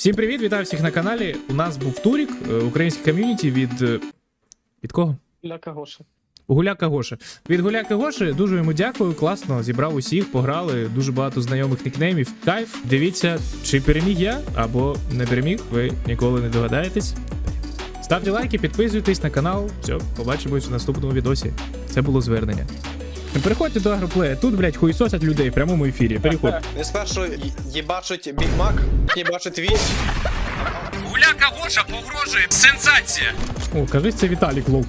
Всім привіт, вітаю всіх на каналі. У нас був турік, е, українське ком'юніті від. е, Від кого? Ляка Гоша. Гуляка Гоши. Від Гуляка Гоши дуже йому дякую. Класно, зібрав усіх, пограли. Дуже багато знайомих нікнеймів. Кайф. Дивіться, чи переміг я або не переміг, ви ніколи не догадаєтесь. Ставте лайки, підписуйтесь на канал. Все, побачимось в наступному відосі. Це було звернення. Переходьте до агроплея. Тут, блядь, хуїсосять людей в прямому ефірі. Переходь. Він спершу їбачить Біг Мак, їбачить Віч. Гуляка Гоша погрожує. Сенсація. О, кажись, це Віталік Лов.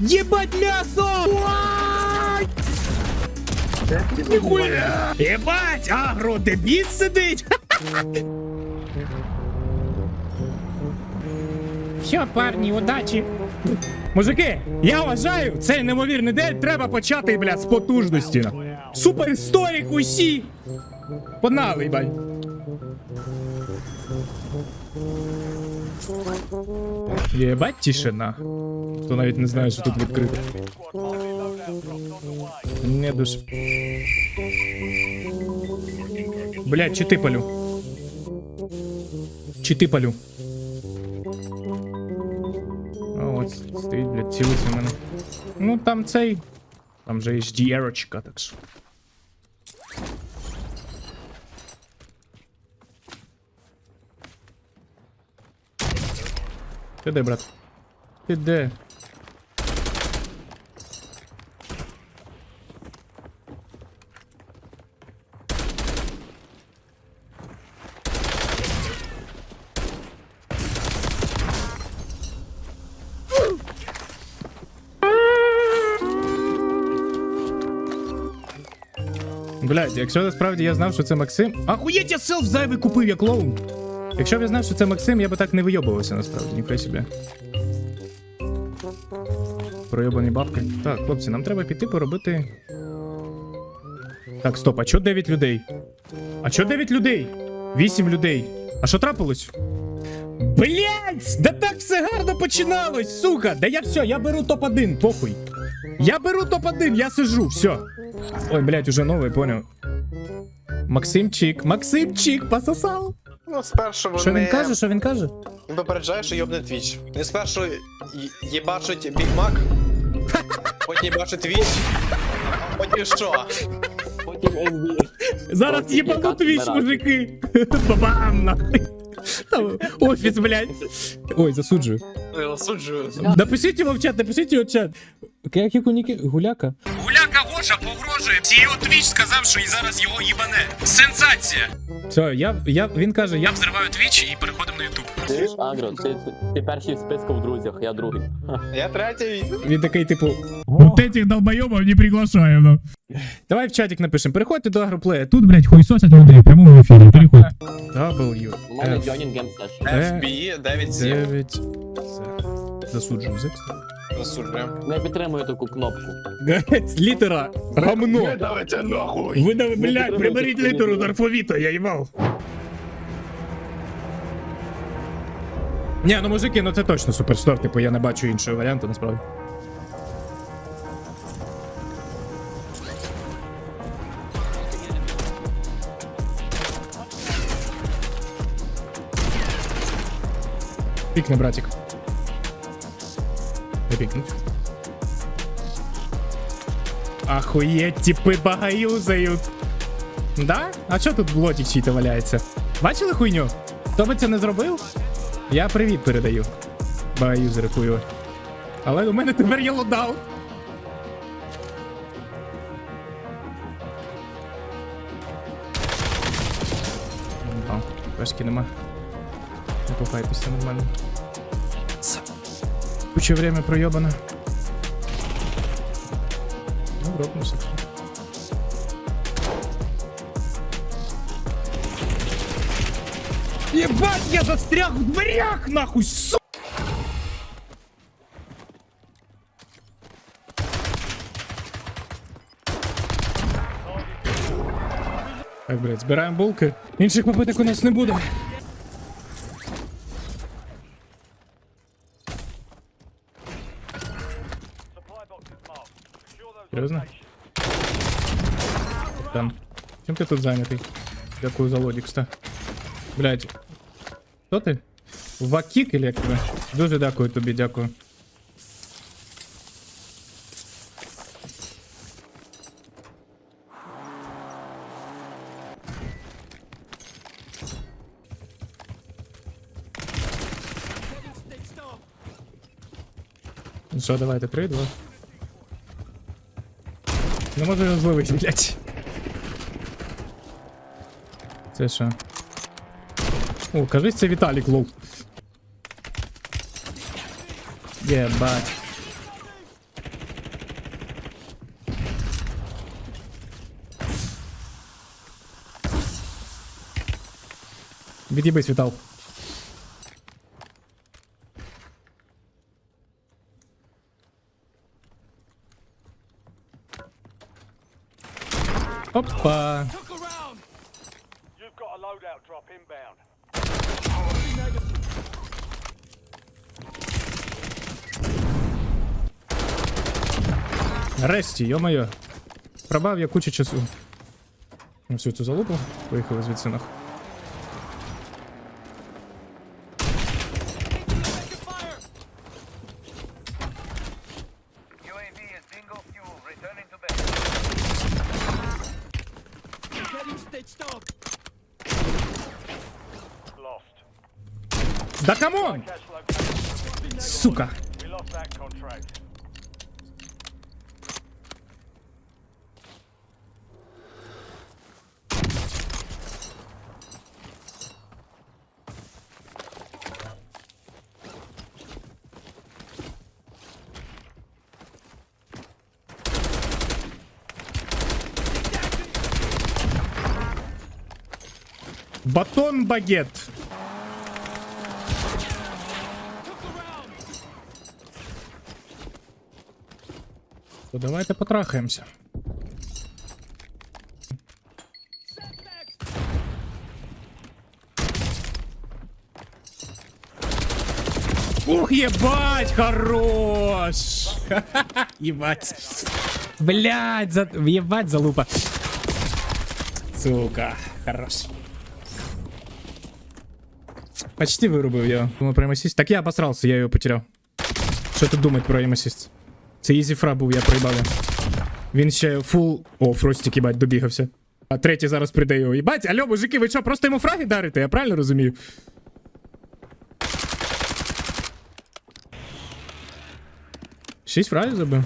Єбать м'ясо! Ніхуя! Єбать! Агро, дебіт сидить! Все, парні, удачі! Мужики, я вважаю, цей неймовірний день треба почати, блядь, з потужності. Супер історик усі! Погнали, їбать! Єбать тишина. Хто навіть не знає, що тут відкрито. Не душ. Блять, чи ти палю? Чи ти палю? От стоїть, блядь, цілиться в мене. Ну там цей. Там же HDR-очка, так що. Ти де, брат? Ти де? Блядь, якщо насправді я знав, що це Максим. Ахуєть, я селф зайвий купив, як клоун. Якщо б я знав, що це Максим, я би так не вийобувався насправді, ніхай собі. Пройобані бабки. Так, хлопці, нам треба піти поробити. Так, стоп, а чо 9 людей? А чо 9 людей? 8 людей. А що трапилось? Блять! Да так все гарно починалось, сука! Да я все, я беру топ-1, похуй. Я беру топ-1, я сижу, все. Ой, блять, уже новий, понял. Максимчик, Максимчик, пососал. Ну, спершу вони... Що він каже, що він каже? Він попереджає, що йобне Твіч. Він спершу їбачить Біг Мак, потім їбачить Віч, потім що? Потім NBA. Зараз їбану твіч, мужики. Бабам, нахуй. Там офіс, блядь. Ой, засуджую. Я осуджую. Напишіть його в чат, напишіть його в чат. Як яку ніки? Гуляка? Гуляка Гоша погрожує. CEO Twitch сказав, що і зараз його їбане. Сенсація. Все, я, я, він каже, я взриваю Twitch і переходимо на YouTube. Ти ж агро, ти, ти перший в списку в друзях, я другий. Я третій. Він такий, типу, вот этих долбойобов не приглашаємо. Давай в чатик напишемо. Переходьте до агроплея. Тут, блядь, хуйсосять людей в прямому ефірі. Переходь. W. У мене F. joining game session. Е. FB 9-7. 9. Засуджую. Зекс. Не підтримую таку кнопку. Літера. Гамно. Давайте нахуй. Ви, да- блядь, приберіть літеру з алфавіта, я їбав. Ні, ну мужики, ну це точно суперстор, типу я не бачу іншого варіанту, насправді. Пікне, братик. Пікнуть. Ахуєть, типи багаюзають. Да? А чо тут блотик чий-то валяється? Бачили хуйню? Хто би це не зробив? Я привіт передаю. Багаюзери хуйові. Але у мене тепер є лодаут. О, нема. Не попайтеся нормально. Куча время пройобано. Ну, робимося. Ебать, я застряг в дверях, нахуй, су... Так, блядь, збираємо булки. Інших попиток у нас не буде. Там. Чим ти тут зайнятий? Дякую за лодікста. Блядь, Хто ти? Вакік, як? Дуже дякую тобі, дякую. Ну Що, давайте, три, два. Не можу його зловити, блядь. Це що? О, кажись, це Віталік лол. Єбать. Від'їбись, Вітал. Опа. Loadout drop inbound. Нарешті, йо-моє. Пробав я кучу часу. Ну, Всю цю залупу. Поїхали звідси нах. UAV is bingo Да камон! Сука. Батон багет. То давайте потрахаємося. Ух, ебать, хорош! Ебать. Блять, за... ебать, залупа. Сука, хорош. Почти вирубив я. Думаю про емасіст. Так я обосрался, я його потеряв. Що тут думать про емасіст? Це ізі фра був, я проїбав. його. Він ще фул. О, Фростік, їбать, добігався. А третій зараз прийде його. Їбать, алло, мужики, ви що, просто йому фраги дарите? Я правильно розумію? Шість фрагів забив.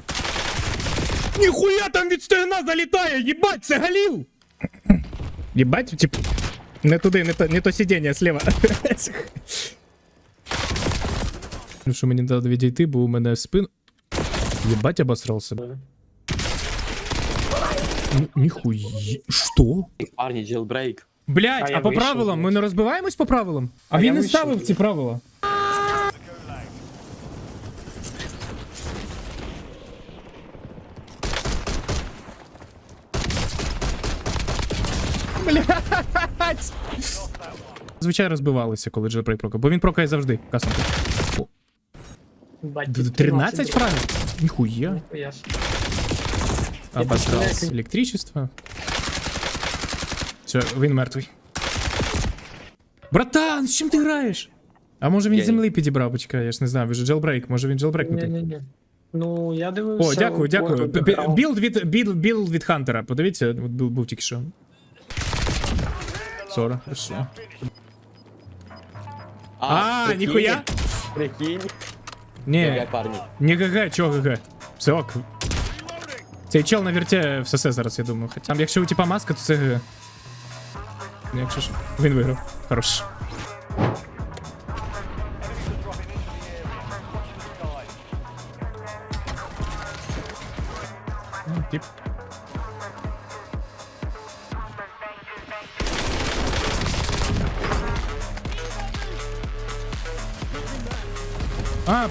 Ніхуя там від стегна залітає! Їбать, це галів! Їбать, тип. Не туди, не то, не то сидіння, слева. Ну що мені треба відійти, бо у мене спин. Єбать обосрался. Ні- Ніхуя. Що? Парні, джелбрейк. Блять, а, я по вийшов, правилам? Ми блядь. не розбиваємось по правилам? А, А він не вийшов, ставив ці правила. Блять. Звичайно розбивалися, коли Джебрей прокав, бо він прокає завжди. Касно. О, д- 13 фрагів? Ніхуя. Обосрался. Электричество. Все, він мертвий. Братан, з чим ти граєш? А може він Я- землі підібрав, почекай, я ж не знаю, ви ж джелбрейк, може він джелбрейкнутий. Ні-ні-ні. Ну, я дивився. О, дякую, дякую. Білд від білд, білд від Хантера. Подивіться, от був, був тільки що. Сора, хорошо. А, прикинь, ніхуя? Прикинь. Ні, Я парні. не ГГ, чо ГГ. Все ок. Цей чел на вірте всесе зараз, я думаю. Хоча, якщо у типа маска, то це ГГ. Ну, Якщо ж. Він виграв. Хорош.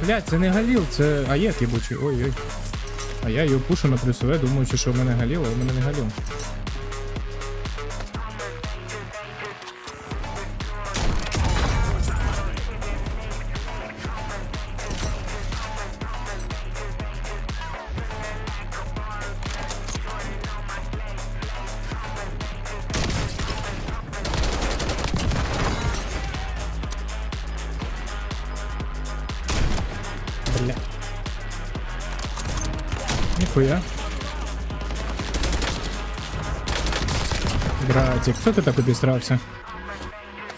Блядь, це не Галіл, це аєк єбучий. Ой-ой. А я його пушу на плюсове, думаючи, що в мене Галіл, а у мене не Галіл. Бля. Ніхуя. Братик, хто ти так обістрався?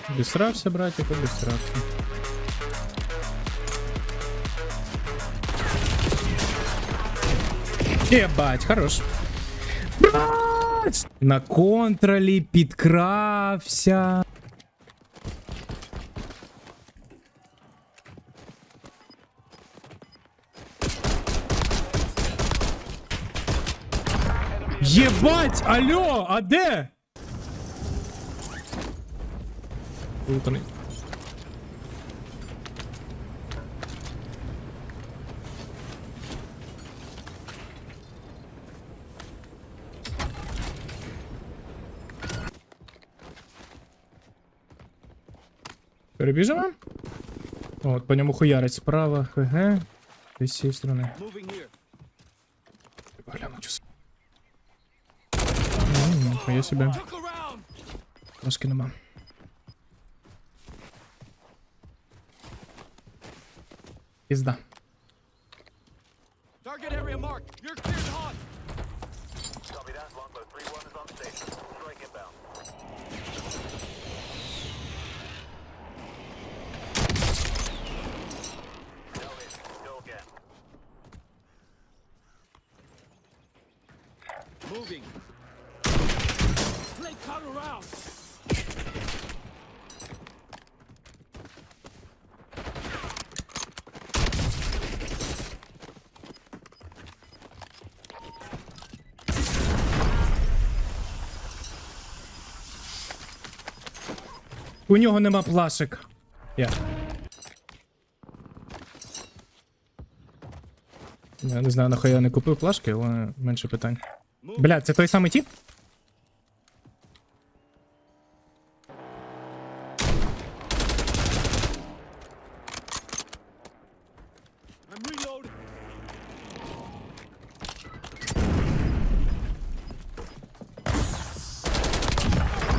Обістрався, братик, обістрався. Єбать, хорош. Блядь! На контролі підкрався. Єбать, алло, а де? Лутаний. Перебіжимо? От, по ньому хуярить справа, ХГ. З цієї сторони. Гляну часу. Ну, ніхуя себе. Трошки нема. Пізда. У нього нема плашек. Я. Я не знаю, нахуй я не купив плашки, але менше питань. Бля, це той самий reloading.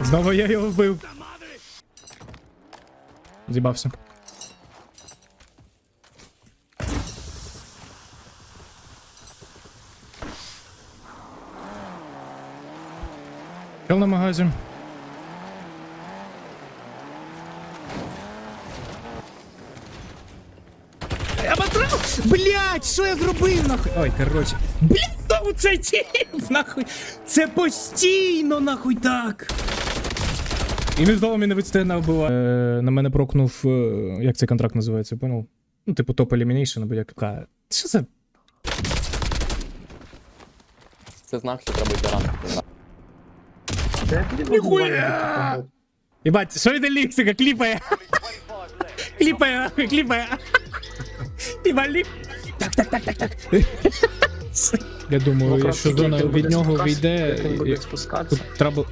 Знову я його вбив. Зібався. Чел на магазі. Блять, що я зробив нахуй? Ой, короче. Блять, знову цей тіп, нахуй. Це постійно нахуй так. І він знову мене відстигнав була. Е, на мене прокнув. Е, як цей контракт називається, понял? Ну, типу топ елімінейшн, або як. Ка- Що це? Це знак, що треба йти тобі Ніхуя! Єбать, що йде ліксика, кліпає. Кліпає, кліпає. Єбать, ліп. Так, так, так, так, так. Я думаю, якщо зона від нього вийде, тут треба.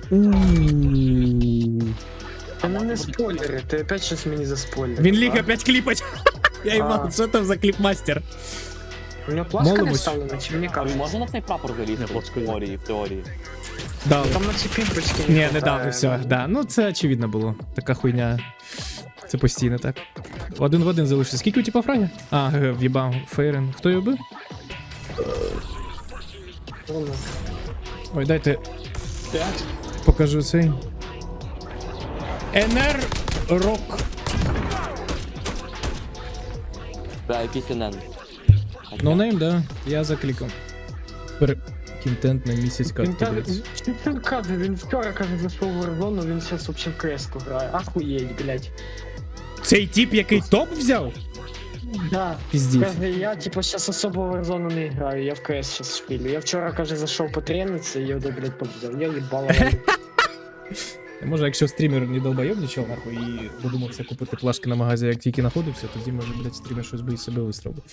Та ну не спойлери, ти опять щось мені заспойлерив. Він ліг опять кліпать. Я їбав, що там за кліпмастер? У нього плашка не вставлена, чи мені кажуть? Можна на цей прапор залізти в теорії, в теорії. Дали. Там на ці пімпочки Ні, не хватає. дали, все. Да, ну це очевидно було. Така хуйня. Це постійно так. Один в один залишився. Скільки у типа фраги? А, ге, в'їбав Фейрен. Хто його бив? Ой, дайте. Покажу цей. НР Рок. Бля, якийсь НН. Ноунейм, да. Я заклікав. Пер... Кінтент на місяць катки, він каже, він вчора каже, зайшов в Warzone, він зараз вообще в креску грає. Ахуєть, блядь. Цей тип, який топ взяв? Да. Пиздец. Каже, я типа сейчас особо в Warzone не играю, я в КС сейчас шпилю. Я вчора, каже, зайшов потрениться, і я, блядь, взяв. Я їбала. Може, якщо стрімер не долбойоб нічого, нахуй, і додумався купити плашки на магазі, як тільки знаходився, тоді може, блядь, стрімер щось би і себе вистробив.